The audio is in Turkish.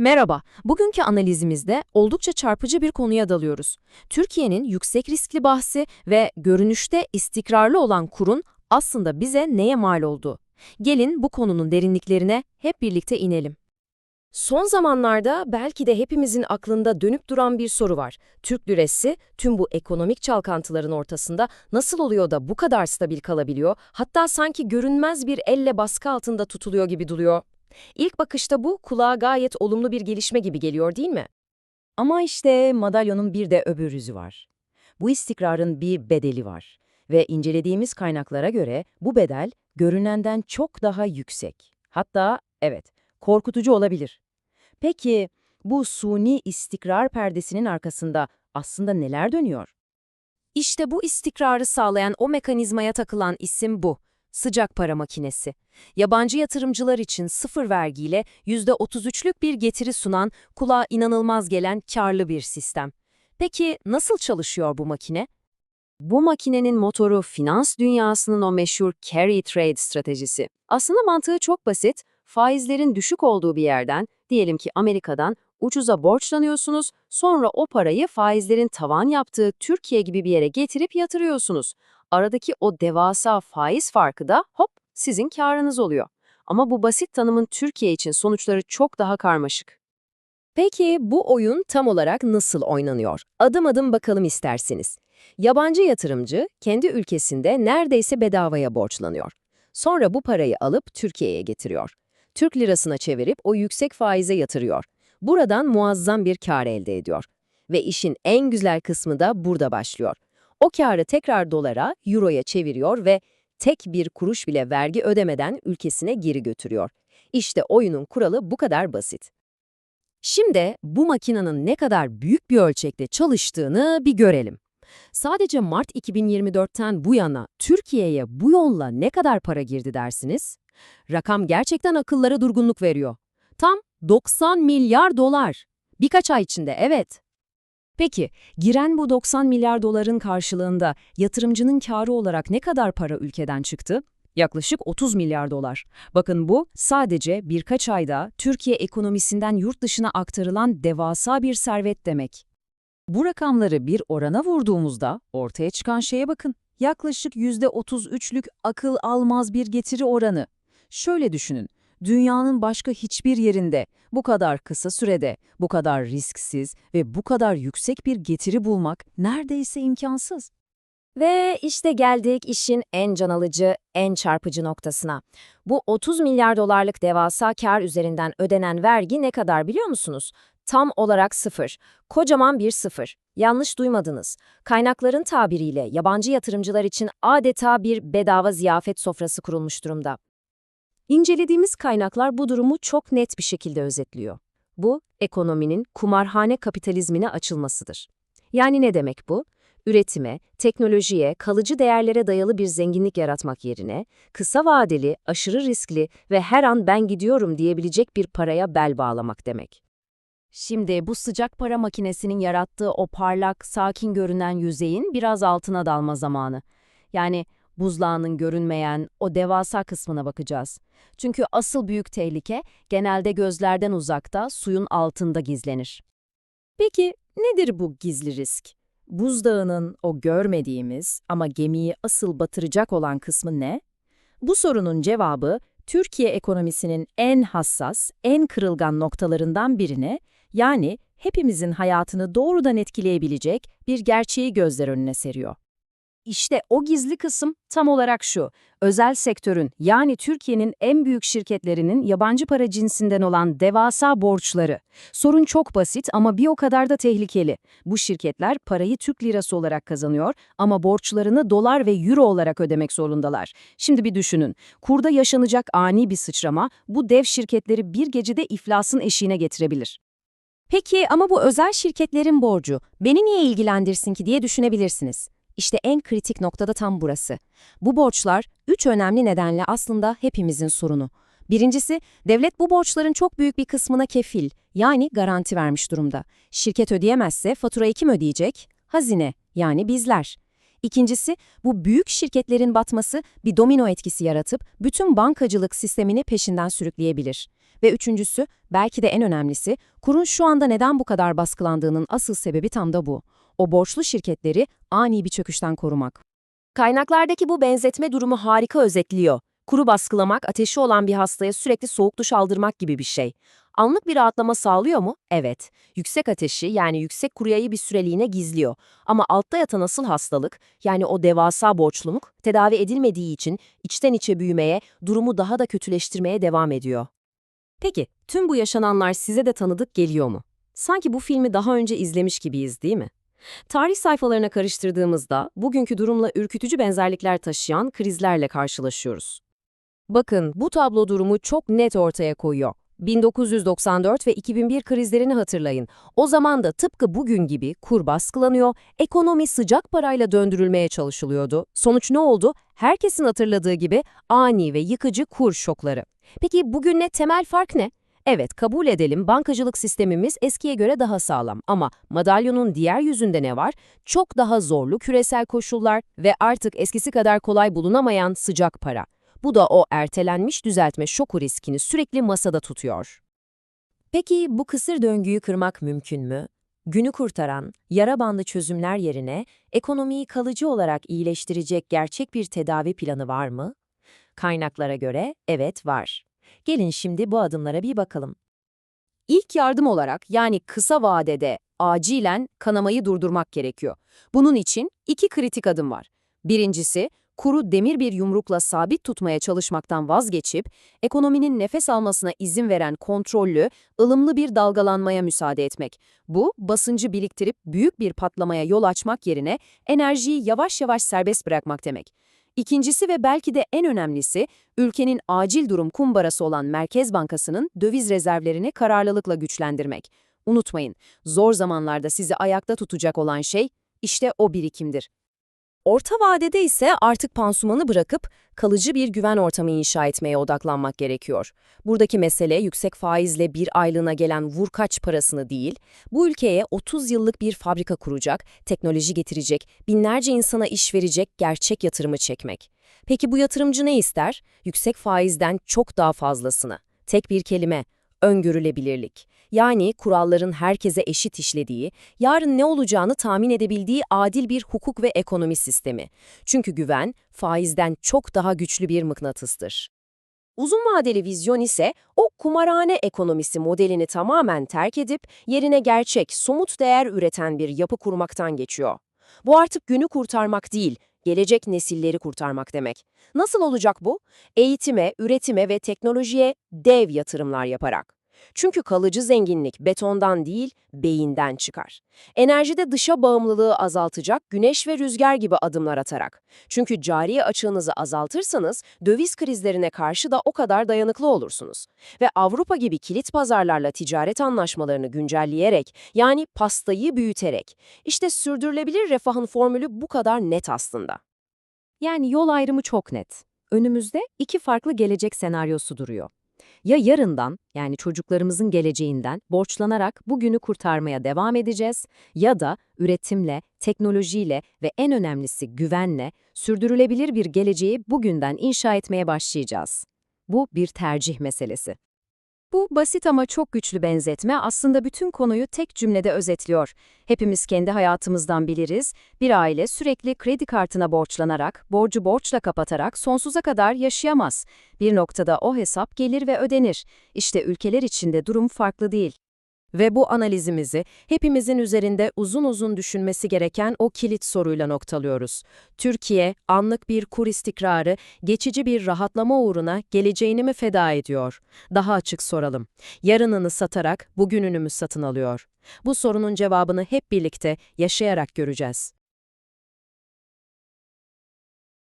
Merhaba, bugünkü analizimizde oldukça çarpıcı bir konuya dalıyoruz. Türkiye'nin yüksek riskli bahsi ve görünüşte istikrarlı olan kurun aslında bize neye mal olduğu. Gelin bu konunun derinliklerine hep birlikte inelim. Son zamanlarda belki de hepimizin aklında dönüp duran bir soru var. Türk lirası tüm bu ekonomik çalkantıların ortasında nasıl oluyor da bu kadar stabil kalabiliyor, hatta sanki görünmez bir elle baskı altında tutuluyor gibi duruyor. İlk bakışta bu kulağa gayet olumlu bir gelişme gibi geliyor değil mi? Ama işte madalyonun bir de öbür yüzü var. Bu istikrarın bir bedeli var ve incelediğimiz kaynaklara göre bu bedel görünenden çok daha yüksek. Hatta evet, korkutucu olabilir. Peki bu suni istikrar perdesinin arkasında aslında neler dönüyor? İşte bu istikrarı sağlayan o mekanizmaya takılan isim bu. Sıcak para makinesi. Yabancı yatırımcılar için sıfır vergiyle %33'lük bir getiri sunan, kulağa inanılmaz gelen karlı bir sistem. Peki nasıl çalışıyor bu makine? Bu makinenin motoru finans dünyasının o meşhur carry trade stratejisi. Aslında mantığı çok basit. Faizlerin düşük olduğu bir yerden, diyelim ki Amerika'dan ucuza borçlanıyorsunuz, sonra o parayı faizlerin tavan yaptığı Türkiye gibi bir yere getirip yatırıyorsunuz. Aradaki o devasa faiz farkı da hop sizin karınız oluyor. Ama bu basit tanımın Türkiye için sonuçları çok daha karmaşık. Peki bu oyun tam olarak nasıl oynanıyor? Adım adım bakalım isterseniz. Yabancı yatırımcı kendi ülkesinde neredeyse bedavaya borçlanıyor. Sonra bu parayı alıp Türkiye'ye getiriyor. Türk lirasına çevirip o yüksek faize yatırıyor. Buradan muazzam bir kar elde ediyor. Ve işin en güzel kısmı da burada başlıyor. O karı tekrar dolara, euroya çeviriyor ve tek bir kuruş bile vergi ödemeden ülkesine geri götürüyor. İşte oyunun kuralı bu kadar basit. Şimdi bu makinenin ne kadar büyük bir ölçekte çalıştığını bir görelim. Sadece Mart 2024'ten bu yana Türkiye'ye bu yolla ne kadar para girdi dersiniz? Rakam gerçekten akıllara durgunluk veriyor. Tam 90 milyar dolar. Birkaç ay içinde evet. Peki, giren bu 90 milyar doların karşılığında yatırımcının karı olarak ne kadar para ülkeden çıktı? Yaklaşık 30 milyar dolar. Bakın bu sadece birkaç ayda Türkiye ekonomisinden yurt dışına aktarılan devasa bir servet demek. Bu rakamları bir orana vurduğumuzda ortaya çıkan şeye bakın. Yaklaşık %33'lük akıl almaz bir getiri oranı. Şöyle düşünün, dünyanın başka hiçbir yerinde bu kadar kısa sürede, bu kadar risksiz ve bu kadar yüksek bir getiri bulmak neredeyse imkansız. Ve işte geldik işin en can alıcı, en çarpıcı noktasına. Bu 30 milyar dolarlık devasa kar üzerinden ödenen vergi ne kadar biliyor musunuz? Tam olarak sıfır. Kocaman bir sıfır. Yanlış duymadınız. Kaynakların tabiriyle yabancı yatırımcılar için adeta bir bedava ziyafet sofrası kurulmuş durumda. İncelediğimiz kaynaklar bu durumu çok net bir şekilde özetliyor. Bu, ekonominin kumarhane kapitalizmine açılmasıdır. Yani ne demek bu? Üretime, teknolojiye, kalıcı değerlere dayalı bir zenginlik yaratmak yerine, kısa vadeli, aşırı riskli ve her an ben gidiyorum diyebilecek bir paraya bel bağlamak demek. Şimdi bu sıcak para makinesinin yarattığı o parlak, sakin görünen yüzeyin biraz altına dalma zamanı. Yani buzdağının görünmeyen o devasa kısmına bakacağız. Çünkü asıl büyük tehlike genelde gözlerden uzakta, suyun altında gizlenir. Peki nedir bu gizli risk? Buzdağının o görmediğimiz ama gemiyi asıl batıracak olan kısmı ne? Bu sorunun cevabı Türkiye ekonomisinin en hassas, en kırılgan noktalarından birine, yani hepimizin hayatını doğrudan etkileyebilecek bir gerçeği gözler önüne seriyor. İşte o gizli kısım tam olarak şu. Özel sektörün yani Türkiye'nin en büyük şirketlerinin yabancı para cinsinden olan devasa borçları. Sorun çok basit ama bir o kadar da tehlikeli. Bu şirketler parayı Türk lirası olarak kazanıyor ama borçlarını dolar ve euro olarak ödemek zorundalar. Şimdi bir düşünün. Kurda yaşanacak ani bir sıçrama bu dev şirketleri bir gecede iflasın eşiğine getirebilir. Peki ama bu özel şirketlerin borcu beni niye ilgilendirsin ki diye düşünebilirsiniz. İşte en kritik noktada tam burası. Bu borçlar üç önemli nedenle aslında hepimizin sorunu. Birincisi, devlet bu borçların çok büyük bir kısmına kefil, yani garanti vermiş durumda. Şirket ödeyemezse faturayı kim ödeyecek? Hazine, yani bizler. İkincisi, bu büyük şirketlerin batması bir domino etkisi yaratıp bütün bankacılık sistemini peşinden sürükleyebilir. Ve üçüncüsü, belki de en önemlisi, kurun şu anda neden bu kadar baskılandığının asıl sebebi tam da bu. O borçlu şirketleri ani bir çöküşten korumak. Kaynaklardaki bu benzetme durumu harika özetliyor. Kuru baskılamak, ateşi olan bir hastaya sürekli soğuk duş aldırmak gibi bir şey. Anlık bir rahatlama sağlıyor mu? Evet. Yüksek ateşi yani yüksek kuruyayı bir süreliğine gizliyor. Ama altta yatan asıl hastalık yani o devasa borçluluk tedavi edilmediği için içten içe büyümeye, durumu daha da kötüleştirmeye devam ediyor. Peki, tüm bu yaşananlar size de tanıdık geliyor mu? Sanki bu filmi daha önce izlemiş gibiyiz değil mi? Tarih sayfalarına karıştırdığımızda bugünkü durumla ürkütücü benzerlikler taşıyan krizlerle karşılaşıyoruz. Bakın bu tablo durumu çok net ortaya koyuyor. 1994 ve 2001 krizlerini hatırlayın. O zaman da tıpkı bugün gibi kur baskılanıyor, ekonomi sıcak parayla döndürülmeye çalışılıyordu. Sonuç ne oldu? Herkesin hatırladığı gibi ani ve yıkıcı kur şokları. Peki bugünle temel fark ne? Evet, kabul edelim bankacılık sistemimiz eskiye göre daha sağlam ama madalyonun diğer yüzünde ne var? Çok daha zorlu küresel koşullar ve artık eskisi kadar kolay bulunamayan sıcak para. Bu da o ertelenmiş düzeltme şoku riskini sürekli masada tutuyor. Peki bu kısır döngüyü kırmak mümkün mü? Günü kurtaran, yara bandı çözümler yerine ekonomiyi kalıcı olarak iyileştirecek gerçek bir tedavi planı var mı? Kaynaklara göre evet var. Gelin şimdi bu adımlara bir bakalım. İlk yardım olarak yani kısa vadede acilen kanamayı durdurmak gerekiyor. Bunun için iki kritik adım var. Birincisi, kuru demir bir yumrukla sabit tutmaya çalışmaktan vazgeçip, ekonominin nefes almasına izin veren kontrollü, ılımlı bir dalgalanmaya müsaade etmek. Bu, basıncı biriktirip büyük bir patlamaya yol açmak yerine enerjiyi yavaş yavaş serbest bırakmak demek. İkincisi ve belki de en önemlisi, ülkenin acil durum kumbarası olan Merkez Bankası'nın döviz rezervlerini kararlılıkla güçlendirmek. Unutmayın, zor zamanlarda sizi ayakta tutacak olan şey, işte o birikimdir. Orta vadede ise artık pansumanı bırakıp kalıcı bir güven ortamı inşa etmeye odaklanmak gerekiyor. Buradaki mesele yüksek faizle bir aylığına gelen vurkaç parasını değil, bu ülkeye 30 yıllık bir fabrika kuracak, teknoloji getirecek, binlerce insana iş verecek gerçek yatırımı çekmek. Peki bu yatırımcı ne ister? Yüksek faizden çok daha fazlasını. Tek bir kelime, öngörülebilirlik. Yani kuralların herkese eşit işlediği, yarın ne olacağını tahmin edebildiği adil bir hukuk ve ekonomi sistemi. Çünkü güven, faizden çok daha güçlü bir mıknatıstır. Uzun vadeli vizyon ise o kumarhane ekonomisi modelini tamamen terk edip yerine gerçek, somut değer üreten bir yapı kurmaktan geçiyor. Bu artık günü kurtarmak değil, gelecek nesilleri kurtarmak demek. Nasıl olacak bu? Eğitime, üretime ve teknolojiye dev yatırımlar yaparak. Çünkü kalıcı zenginlik betondan değil, beyinden çıkar. Enerjide dışa bağımlılığı azaltacak güneş ve rüzgar gibi adımlar atarak. Çünkü cari açığınızı azaltırsanız döviz krizlerine karşı da o kadar dayanıklı olursunuz. Ve Avrupa gibi kilit pazarlarla ticaret anlaşmalarını güncelleyerek, yani pastayı büyüterek. işte sürdürülebilir refahın formülü bu kadar net aslında. Yani yol ayrımı çok net. Önümüzde iki farklı gelecek senaryosu duruyor. Ya yarından, yani çocuklarımızın geleceğinden borçlanarak bugünü kurtarmaya devam edeceğiz ya da üretimle, teknolojiyle ve en önemlisi güvenle sürdürülebilir bir geleceği bugünden inşa etmeye başlayacağız. Bu bir tercih meselesi. Bu basit ama çok güçlü benzetme aslında bütün konuyu tek cümlede özetliyor. Hepimiz kendi hayatımızdan biliriz. Bir aile sürekli kredi kartına borçlanarak, borcu borçla kapatarak sonsuza kadar yaşayamaz. Bir noktada o hesap gelir ve ödenir. İşte ülkeler içinde durum farklı değil. Ve bu analizimizi hepimizin üzerinde uzun uzun düşünmesi gereken o kilit soruyla noktalıyoruz. Türkiye, anlık bir kur istikrarı, geçici bir rahatlama uğruna geleceğini mi feda ediyor? Daha açık soralım. Yarınını satarak bugününü mü satın alıyor? Bu sorunun cevabını hep birlikte yaşayarak göreceğiz.